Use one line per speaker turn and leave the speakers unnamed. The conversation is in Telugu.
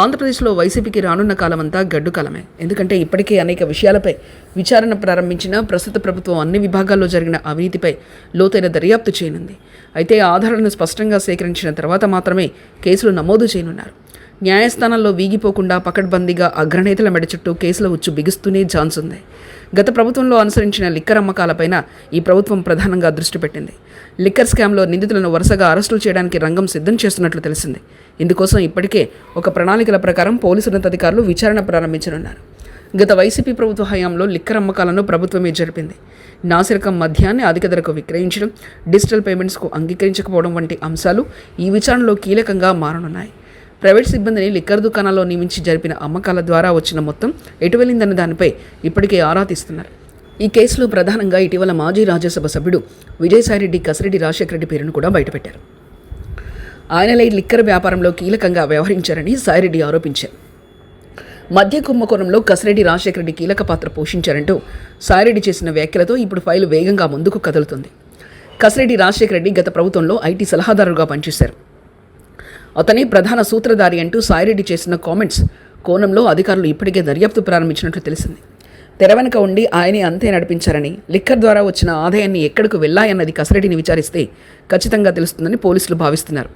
ఆంధ్రప్రదేశ్లో వైసీపీకి రానున్న కాలమంతా గడ్డు కాలమే. ఎందుకంటే ఇప్పటికే అనేక విషయాలపై విచారణ ప్రారంభించిన ప్రస్తుత ప్రభుత్వం అన్ని విభాగాల్లో జరిగిన అవినీతిపై లోతైన దర్యాప్తు చేయనుంది. అయితే ఆధారాలను స్పష్టంగా సేకరించిన తర్వాత మాత్రమే కేసులు నమోదు చేయనున్నారు. న్యాయస్థానాల్లో వీగిపోకుండా పకడ్బందీగా అగ్రనేతల మెడ చుట్టూ కేసుల ఉచ్చు బిగుస్తూనే ఛాన్స్ ఉంది. గత ప్రభుత్వంలో అనుసరించిన లిక్కర్ అమ్మకాలపైన ఈ ప్రభుత్వం ప్రధానంగా దృష్టి పెట్టింది. లిక్కర్ స్కామ్లో నిందితులను వరుసగా అరెస్టులు చేయడానికి రంగం సిద్ధం చేస్తున్నట్లు తెలిసింది. ఇందుకోసం ఇప్పటికే ఒక ప్రణాళికల ప్రకారం పోలీసు ఉన్నతాధికారులు విచారణ ప్రారంభించనున్నారు. గత వైసీపీ ప్రభుత్వ హయాంలో లిక్కర్ అమ్మకాలను ప్రభుత్వమే జరిపింది. నాసిరకం మద్యాన్ని అధిక ధరకు విక్రయించడం డిజిటల్ పేమెంట్స్కు అంగీకరించకపోవడం వంటి అంశాలు ఈ విచారణలో కీలకంగా మారనున్నాయి. ప్రైవేట్ సిబ్బందిని లిక్కర్ దుకాణాల్లో నియమించి జరిపిన అమ్మకాల ద్వారా వచ్చిన మొత్తం ఎటు వెళ్ళిందన్న దానిపై ఇప్పటికే ఆరా తీస్తున్నారు. ఈ కేసులో ప్రధానంగా ఇటీవల మాజీ రాజ్యసభ సభ్యుడు విజయసాయిరెడ్డి కసిరెడ్డి రాజశేఖర రెడ్డి పేరును కూడా బయటపెట్టారు. ఆయనలై లిక్కర్ వ్యాపారంలో కీలకంగా వ్యవహరించారని సాయిరెడ్డి ఆరోపించారు. మధ్య కుంభకోణంలో కసిరెడ్డి రాజశేఖర రెడ్డి కీలక పాత్ర పోషించారంటూ సాయిరెడ్డి చేసిన వ్యాఖ్యలతో ఇప్పుడు ఫైలు వేగంగా ముందుకు కదులుతుంది. కసిరెడ్డి రాజశేఖర రెడ్డి గత ప్రభుత్వంలో ఐటీ సలహాదారుగా పనిచేశారు. అతనే ప్రధాన సూత్రధారి అంటూ సాయిరెడ్డి చేసిన కామెంట్స్ కోణంలో అధికారులు ఇప్పటికే దర్యాప్తు ప్రారంభించినట్లు తెలిసింది. తెర వెనుక ఉండి ఆయనే అంతే నడిపించారని లిక్కర్ ద్వారా వచ్చిన ఆదాయాన్ని ఎక్కడికి వెళ్ళాయన్నది కసిరెడ్డిని విచారిస్తే ఖచ్చితంగా తెలుస్తుందని పోలీసులు భావిస్తున్నారు.